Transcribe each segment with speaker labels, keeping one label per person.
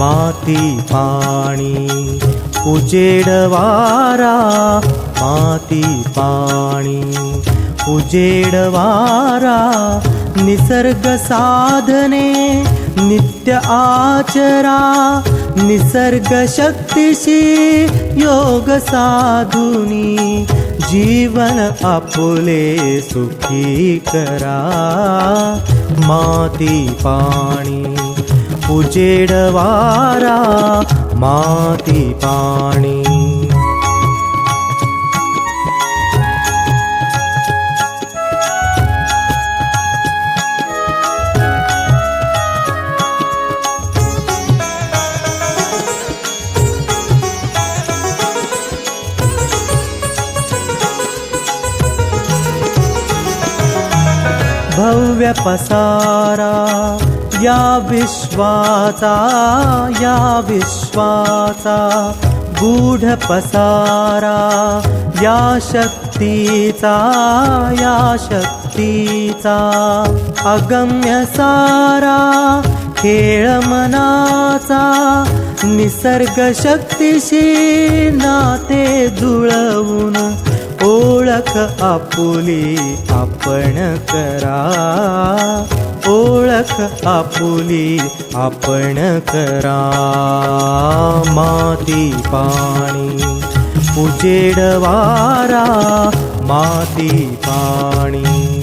Speaker 1: माती पाणी उजेडवारा माती पाणी उजेडवारा निसर्ग साधने नित्य आचरा निसर्ग शक्तीशी योग साधुनी जीवन आपुले सुखी करा माती पाणी उजेडवारा माती पाणी। भव्य पसारा या विश्वाचा या विश्वाचा गूढ पसारा या शक्तीचा या शक्तीचा अगम्य सारा खेळ मनाचा निसर्ग शक्तीशी नाते जुळवून ओळख आपुली आपण करा. ओळख आपुली आपण करा माती पाणी. उजेडवारा माती पाणी.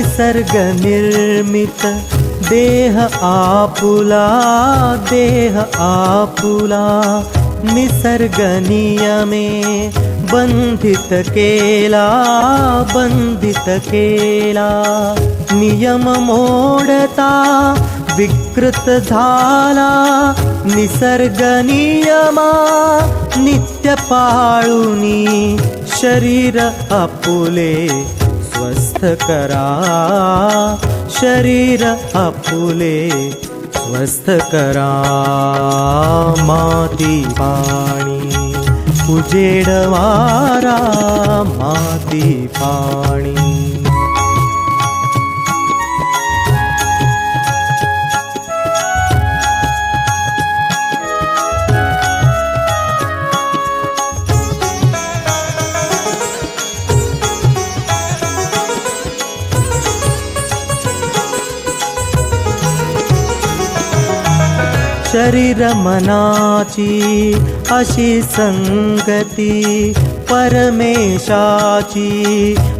Speaker 1: निसर्ग निर्मित देह आपुला देह आपुला निसर्ग नियमे बंधित केला बंधित केला. नियम मोडता विकृत झाला निसर्ग नियमा नित्य पाळुनी शरीर आपुले स्वस्थ करा. शरीर आपुले स्वस्थ करा. माती पाणी उजेडवारा माती पाणी. शरीर मनाची अशी संगती परमेशाची,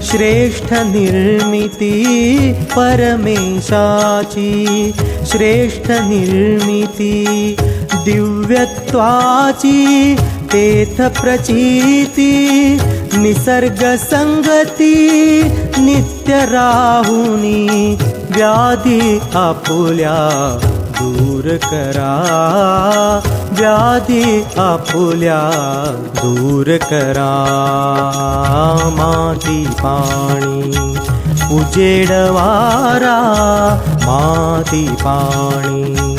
Speaker 1: श्रेष्ठ निर्मिती परमेशाची, श्रेष्ठ निर्मिती दिव्यत्वाची, तेथ प्रचिती, निसर्ग संगती, नित्य राहुनी, व्याधी आपुल्या. दूर करा. व्याधी आपुल्या दूर करा. माती पाणी उजेडवारा माती पाणी.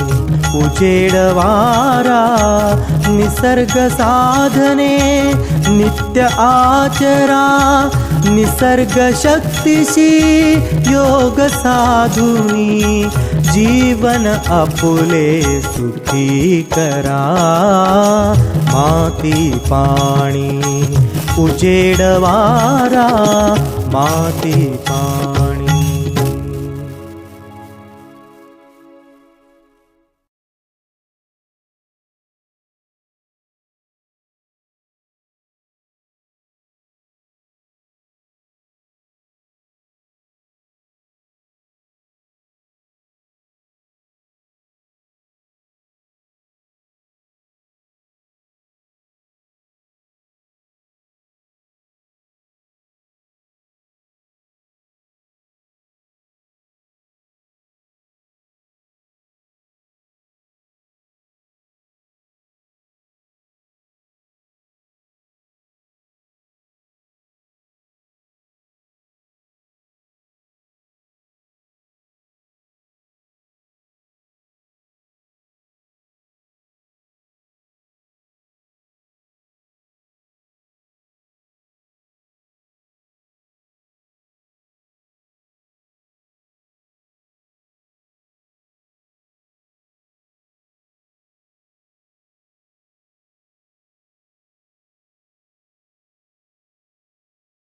Speaker 1: उजेडवारा निसर्ग साधने नित्य आचरा निसर्ग शक्तीशी योग साधुनी जीवन आपुले सुखी करा। माती पाणी उजेडवारा माती पाणी